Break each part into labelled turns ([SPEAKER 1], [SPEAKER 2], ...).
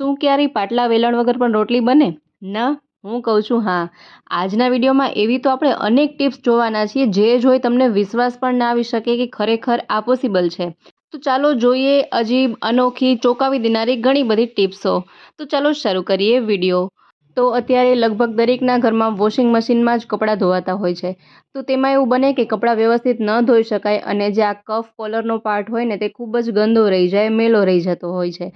[SPEAKER 1] શું ક્યારેય પાટલા વેલણ વગર પણ રોટલી બને? ના, હું કહું છું હા. આજના વિડીયોમાં એવી તો આપણે અનેક ટિપ્સ જોવાના છીએ જે જોઈ તમને વિશ્વાસ પણ ના આવી શકે કે ખરેખર આ પોસિબલ છે. તો ચાલો જોઈએ અજીબ, અનોખી, ચોંકાવી દેનારી ઘણી બધી ટિપ્સો. તો ચાલો શરૂ કરીએ વીડિયો. તો અત્યારે લગભગ દરેકના ઘરમાં વોશિંગ મશીનમાં જ કપડાં ધોવાતા હોય છે. તો તેમાં એવું બને કે કપડાં વ્યવસ્થિત ન ધોઈ શકાય અને જે આ કફ કોલરનો પાર્ટ હોય ને તે ખૂબ જ ગંદો રહી જાય, મેલો રહી જતો હોય છે.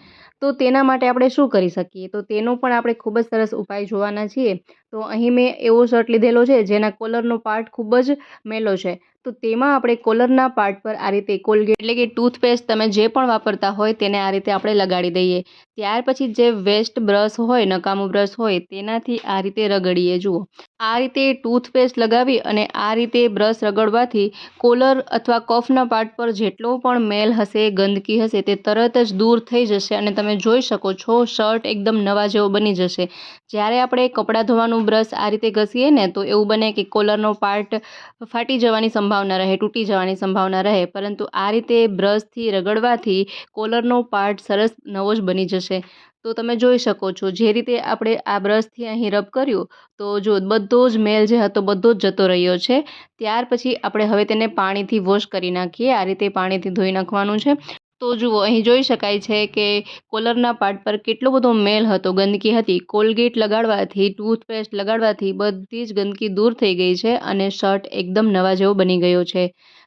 [SPEAKER 1] તો તેના માટે આપણે શું કરી શકીએ? તો તેનો પણ આપણે ખૂબ જ સરસ ઉપાય જોવાના છીએ. તો અહીં મેં એવો શર્ટ લીધેલો છે, જેના કોલરનો પાર્ટ ખૂબ જ મેલો છે. તો તેમાં આપણે કોલરના પાર્ટ પર આ રીતે કોલગેટ એટલે કે ટૂથપેસ્ટ તમે જે પણ વાપરતા હોય તેને આ રીતે આપણે લગાડી દઈએ. ત્યાર પછી જે વેસ્ટ બ્રશ હોય, નકામું બ્રશ હોય, તેનાથી આ રીતે રગડીએ. જુઓ. આ રીતે ટૂથપેસ્ટ લગાવી અને આ રીતે બ્રશ રગડવાથી કોલર અથવા કફના પાર્ટ પર જેટલો પણ મેલ હશે, ગંદકી હશે, તે તરત જ દૂર થઈ જશે અને તમે જોઈ શકો છો શર્ટ એકદમ નવા જેવો બની જશે. જ્યારે આપણે કપડાં ધોવાનું બ્રશ આ રીતે ઘસીએ ને, તો એવું બને કે કોલરનો પાર્ટ ફાટી જવાની સંભાવના રહે, તૂટી જવાની સંભાવના રહે, પરંતુ આ રીતે બ્રશથી રગડવાથી કોલરનો પાર્ટ સરસ નવો જ બની જશે. તો તમે જોઈ શકો છો. જે રીતે આપણે આ બ્રશથી અહીં રબ કર્યું, તો જો બધો જ મેલ જે હતો, બધો જ જતો રહ્યો છે. ત્યાર પછી આપણે હવે તેને પાણીથી વોશ કરી નાખીએ. આ રીતે પાણીથી ધોઈ નાખવાનું છે. તો જુઓ, અહીં જોઈ શકાય છે કે કોલરના પાર્ટ પર કેટલો બધો મેલ હતો, ગંદકી હતી. કોલગેટ લગાડવાથી, ટૂથપેસ્ટ લગાડવાથી બધી જ ગંદકી દૂર થઈ ગઈ છે અને શર્ટ એકદમ નવા જેવો બની ગયો છે.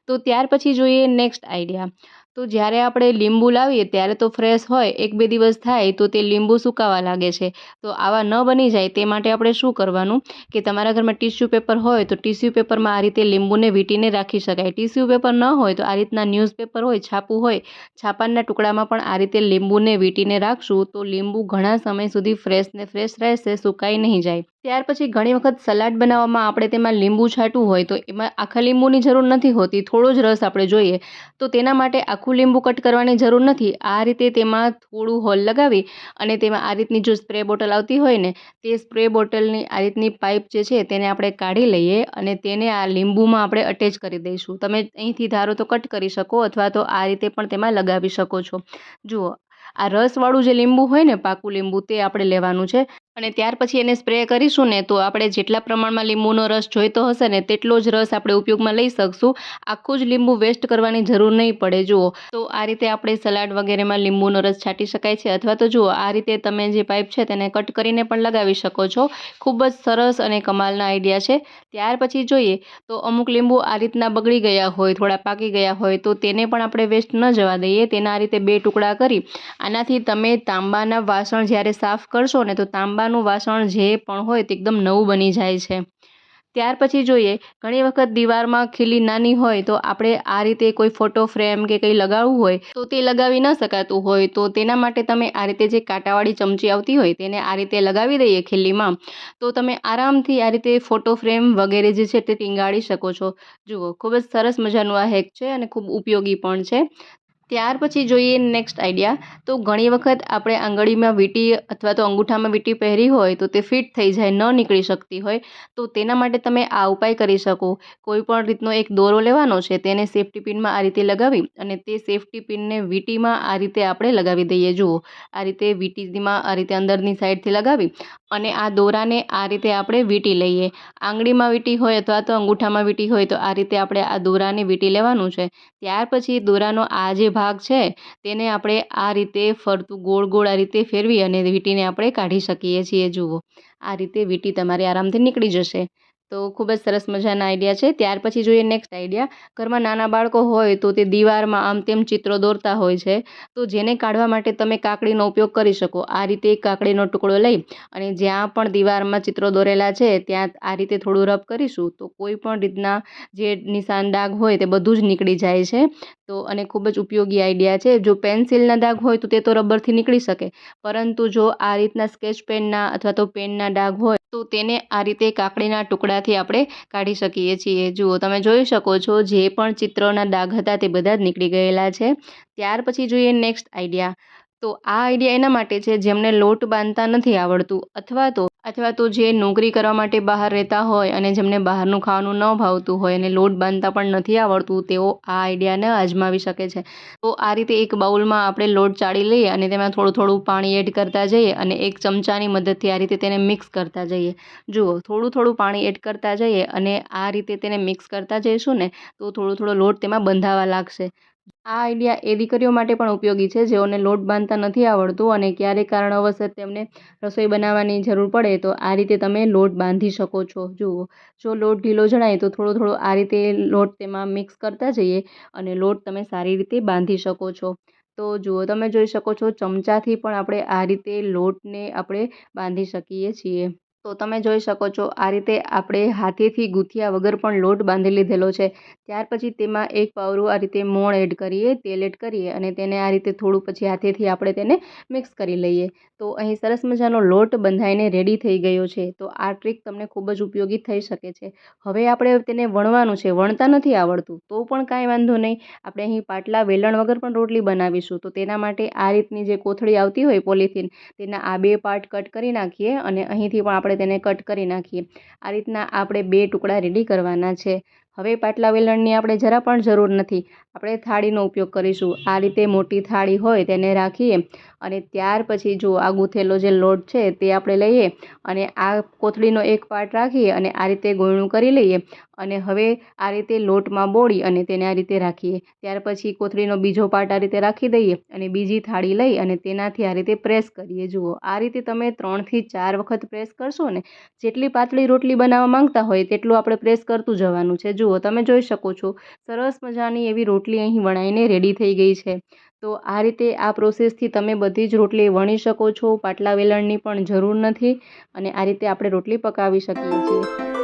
[SPEAKER 1] તો ત્યાર પછી જોઈએ નેક્સ્ટ આઈડિયા. તો જ્યારે આપણે લીંબુ લાવીએ, ત્યારે તો ફ્રેશ હોય, એક બે દિવસ થાય, તો તે લીંબુ સુકાવા લાગે છે. તો આવા ન બની જાય તે માટે આપણે શું કરવાનું કે તમારા ઘરમાં ટિશ્યુ પેપર હોય, તો ટીશ્યુ પેપરમાં આ રીતે લીંબુને વીંટીને રાખી શકાય. ટિશ્યુ પેપર ન હોય, તો આ રીતના ન્યૂઝપેપર હોય, છાપું હોય, છાપાના ટુકડામાં પણ આ રીતે લીંબુને વીંટીને રાખશું, તો લીંબુ ઘણા સમય સુધી ફ્રેશ ને ફ્રેશ રહેશે, સુકાઈ નહીં જાય. ત્યાર પછી ઘણી વખત સલાડ બનાવવામાં આપણે તેમાં લીંબુ છાંટવું હોય તો એમાં આખા લીંબુની જરૂર નથી હોતી, થોડો જ રસ આપણે જોઈએ, તો તેના માટે આખું લીંબુ કટ કરવાની જરૂર નથી. આ રીતે તેમાં થોડું હોલ લગાવી અને તેમાં આ રીતની જો સ્પ્રે બોટલ આવતી હોય ને, તે સ્પ્રે બોટલની આ રીતની પાઇપ જે છે તેને આપણે કાઢી લઈએ અને તેને આ લીંબુમાં આપણે અટેચ કરી દઈશું. તમે અહીંથી ધારો તો કટ કરી શકો અથવા તો આ રીતે પણ તેમાં લગાવી શકો છો. જુઓ, આ રસવાળું જે લીંબુ હોય ને પાકું લીંબુ તે આપણે લેવાનું છે. અને ત્યાર પછી એને સ્પ્રે કરીશું ને, તો આપણે જેટલા પ્રમાણમાં લીંબુનો રસ જોઈતો હશે ને, તેટલો જ રસ આપણે ઉપયોગમાં લઈ શકશું. આખું જ લીંબુ વેસ્ટ કરવાની જરૂર નહીં પડે, જુઓ. તો આ રીતે આપણે સલાડ વગેરેમાં લીંબુનો રસ છાંટી શકાય છે, અથવા તો જુઓ, આ રીતે તમે જે પાઇપ છે તેને કટ કરીને પણ લગાવી શકો છો. ખૂબ જ સરસ અને કમાલના આઈડિયા છે. ત્યાર પછી જોઈએ, તો અમુક લીંબુ આ રીતના બગડી ગયા હોય, થોડા પાકી ગયા હોય, તો તેને પણ આપણે વેસ્ટ ન જવા દઈએ. તેના આ રીતે બે ટુકડા કરી, આનાથી તમે તાંબાના વાસણ જ્યારે સાફ કરશો ને, તો તાંબા તાંબાનું વાસણ જે પણ હોય તે એકદમ નવું બની જાય છે. ત્યાર પછી જોઈએ, ઘણી વખત દીવારમાં ખીલી નાની હોય તો આપણે આ રીતે કોઈ ફોટો ફ્રેમ કે કંઈ લગાવવું હોય તો તે લગાવી ન શકાતું હોય તો તેના માટે તમે આ રીતે જે કાંટાવાળી ચમચી આવતી હોય તેને આ રીતે લગાવી દઈએ ખીલીમાં. તો તમે આરામથી આ રીતે ફોટો ફ્રેમ વગેરે જે છે તે ટીંગાળી શકો છો. જુઓ, ખૂબ જ સરસ મજાનું આ હેક છે અને ખૂબ ઉપયોગી પણ છે. ત્યાર પછી જોઈએ નેક્સ્ટ આઈડિયા તો ઘણી વખત આપણે આંગળીમાં વીંટી અથવા તો અંગૂઠામાં વીંટી પહેરી હોય તો તે ફિટ થઈ જાય, ન નીકળી શકતી હોય, તો તેના માટે તમે આ ઉપાય કરી શકો. કોઈ પણ રીતનો એક દોરો લેવાનો છે, તેને સેફ્ટી પિનમાં આ રીતે લગાવી અને તે સેફ્ટી પિનને વીંટીમાં આ રીતે આપણે લગાવી દઈએ. જુઓ, આ રીતે વીંટીમાં આ રીતે અંદરની સાઈડથી લગાવી અને આ દોરાને આ રીતે આપણે વીંટી લઈએ. આંગળીમાં વીંટી હોય અથવા તો અંગૂઠામાં વીંટી હોય તો આ રીતે આપણે આ દોરાને વીંટી લેવાનું છે. ત્યાર પછી દોરાનો આ જે ભાગ છે, તેને આપણે આ રીતે ફરતું ગોળ ગોળ આ રીતે ફેરવી અને વીંટીને આપણે કાઢી શકીએ છીએ. જુઓ, આ રીતે વીંટી તમારી આરામથી નીકળી જશે. તો ખૂબ જ સરસ મજાના આઈડિયા છે. ત્યાર પછી જોઈએ નેક્સ્ટ આઈડિયા ઘરમાં નાના બાળકો હોય તો તે દીવારમાં આમ તેમ ચિત્રો દોરતા હોય છે. તો જેને કાઢવા માટે તમે કાકડીનો ઉપયોગ કરી શકો. આ રીતે કાકડીનો ટુકડો લઈ અને જ્યાં પણ દીવારમાં ચિત્રો દોરેલા છે, ત્યાં આ રીતે થોડું રબ કરીશું. તો કોઈ પણ રીતના જે નિશાન ડાઘ હોય તે બધું જ નીકળી જાય છે. તો અને ખૂબ જ ઉપયોગી આઈડિયા છે. જો પેન્સિલના ડાઘ હોય તો તે તો રબરથી નીકળી શકે. પરંતુ જો આ રીતના સ્કેચ પેનના અથવા તો પેનના ડાઘ હોય તો તેને આ રીતે કાકડીના ટુકડાથી આપણે કાઢી શકીએ છીએ. જુઓ, તમે જોઈ શકો છો, જે પણ ચિત્રોના ડાઘ હતા તે બધા જ નીકળી ગયેલા છે. ત્યાર પછી જોઈએ નેક્સ્ટ આઈડિયા તો આ આઈડિયા એના માટે છે, જેમને લોટ બાંધતા નથી આવડતું. અથવા તો અથવા તો જે નોકરી કરવા માટે બહાર રહેતા હોય અને જેમને બહારનું ખાવાનું ન ભાવતું હોય અને લોટ બાંધતા પણ નથી આવડતું, તેઓ આ આઈડિયાને અજમાવી શકે છે. તો આ રીતે એક બાઉલમાં આપણે લોટ ચાળી લઈએ અને તેમાં થોડું થોડું પાણી એડ કરતા જઈએ અને એક ચમચાની મદદથી આ રીતે તેને મિક્સ કરતા જઈએ. જુઓ, થોડું થોડું પાણી એડ કરતા જઈએ અને આ રીતે તેને મિક્સ કરતા જઈશું ને, તો થોડો થોડો લોટ તેમાં બંધાવા લાગશે. આ આઈડિયા એ દીકરીઓ માટે પણ ઉપયોગી છે. જેઓને લોટ બાંધતા નથી આવડતું અને ક્યારેક કારણોવશર તેમને રસોઈ બનાવવાની જરૂર પડે, તો આ રીતે તમે લોટ બાંધી શકો છો. જુઓ, જો લોટ ઢીલો જણાય, તો થોડો થોડો આ રીતે લોટ તેમાં મિક્સ કરતા જઈએ અને લોટ તમે સારી રીતે બાંધી શકો છો. તો જુઓ, તમે જોઈ શકો છો, ચમચાથી પણ આપણે આ રીતે લોટને આપણે બાંધી શકીએ છીએ. તો તમે જોઈ શકો છો, આ રીતે આપણે હાથેથી ગૂંથ્યા વગર પણ લોટ બાંધી લીધેલો છે. ત્યાર પછી તેમાં એક પાવરું આ રીતે મોણ એડ કરીએ, તેલ એડ કરીએ અને તેને આ રીતે થોડું પછી હાથેથી આપણે તેને મિક્સ કરી લઈએ. તો અહીં સરસ મજાનો લોટ બંધાઈને રેડી થઈ ગયો છે. તો આ ટ્રીક તમને ખૂબ જ ઉપયોગી થઈ શકે છે. હવે આપણે તેને વણવાનું છે. વણતા નથી આવડતું, તો પણ કાંઈ વાંધો નહીં. આપણે અહીં પાટલા, વેલણ વગર પણ રોટલી બનાવીશું. તો તેના માટે આ રીતની જે કોથળી આવતી હોય, પોલિથીન, તેના આ બે પાર્ટ કટ કરી નાખીએ અને અહીંથી પણ આપણે આપણે તેને કટ કરી નાખીએ. આ રીતના આપણે બે ટુકડા રેડી કરવાના છે. હવે પાટલા વેલણની આપણે જરા પણ જરૂર નથી. આપણે થાળીનો ઉપયોગ કરીશું. આ રીતે મોટી થાળી હોય તેને રાખીએ અને ત્યાર પછી જો આ ગૂંથેલો જે લોટ છે તે આપણે લઈએ અને આ કોથળીનો એક પાર્ટ રાખીએ અને આ રીતે ગોળણું કરી લઈએ અને હવે આ રીતે લોટમાં બોળી અને તેને આ રીતે રાખીએ. ત્યાર પછી કોથળીનો બીજો પાર્ટ આ રીતે રાખી દઈએ અને બીજી થાળી લઈ અને તેનાથી આ રીતે પ્રેસ કરીએ. જુઓ, આ રીતે તમે ત્રણથી ચાર વખત પ્રેસ કરશો ને, જેટલી પાતળી રોટલી બનાવવા માંગતા હોય તેટલું આપણે પ્રેસ કરતું જવાનું છે. જુઓ, તમે જોઈ શકો છો, સરસ મજાની એવી રોટલી અહીં વણાઈને રેડી થઈ ગઈ છે. તો આ રીતે આ પ્રોસેસથી તમે બધી જ રોટલી વણી શકો છો. પાટલા વેલણની પણ જરૂર નથી અને આ રીતે આપણે રોટલી પકાવી શકીએ છીએ.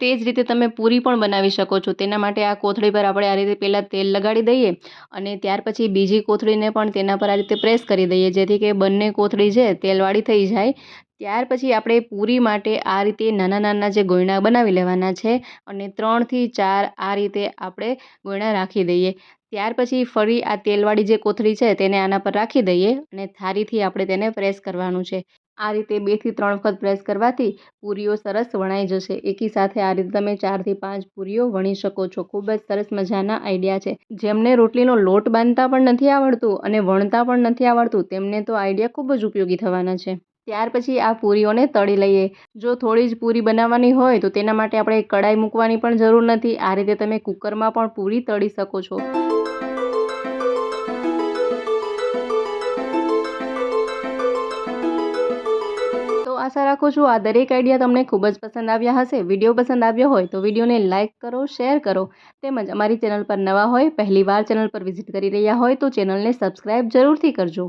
[SPEAKER 1] તે જ રીતે તમે પૂરી પણ બનાવી શકો છો. તેના માટે આ કોથળી પર આપણે આ રીતે પહેલાં તેલ લગાડી દઈએ અને ત્યાર પછી બીજી કોથળીને પણ તેના પર આ રીતે પ્રેસ કરી દઈએ. જેથી કે બંને કોથળી છે તેલવાળી થઈ જાય. ત્યાર પછી આપણે પૂરી માટે આ રીતે નાના નાના જે ગોયણા બનાવી લેવાના છે અને ત્રણથી ચાર આ રીતે આપણે ગોયણા રાખી દઈએ. ત્યાર પછી ફરી આ તેલવાળી જે કોથળી છે તેને આના પર રાખી દઈએ અને થાળીથી આપણે તેને પ્રેસ કરવાનું છે. આ રીતે બેથી ત્રણ વખત પ્રેસ કરવાથી પૂરીઓ સરસ વણાઈ જશે. એકી સાથે આ રીતે તમે ચારથી પાંચ પૂરીઓ વણી શકો છો. ખૂબ જ સરસ મજાના આઈડિયા છે. જેમને રોટલીનો લોટ બાંધતા પણ નથી આવડતું અને વણતા પણ નથી આવડતું, તેમને તો આઈડિયા ખૂબ જ ઉપયોગી થવાના છે. ત્યાર પછી આ પૂરીઓને તળી લઈએ. જો થોડી જ પૂરી બનાવવાની હોય તો તેના માટે આપણે કડાઈ મૂકવાની પણ જરૂર નથી. આ રીતે તમે કુકરમાં પણ પૂરી તળી શકો છો. આશા રાખું છું આ દરેક આઈડિયા તમને ખૂબ જ પસંદ આવ્યા હશે. વીડિયો પસંદ આવ્યો હોય તો વિડીયોને લાઇક કરો શેર કરો તેમજ અમારી ચેનલ પર નવા હોય, પહેલીવાર ચેનલ પર વિઝિટ કરી રહ્યા હોય તો ચેનલને સબસ્ક્રાઇબ જરૂરથી કરજો.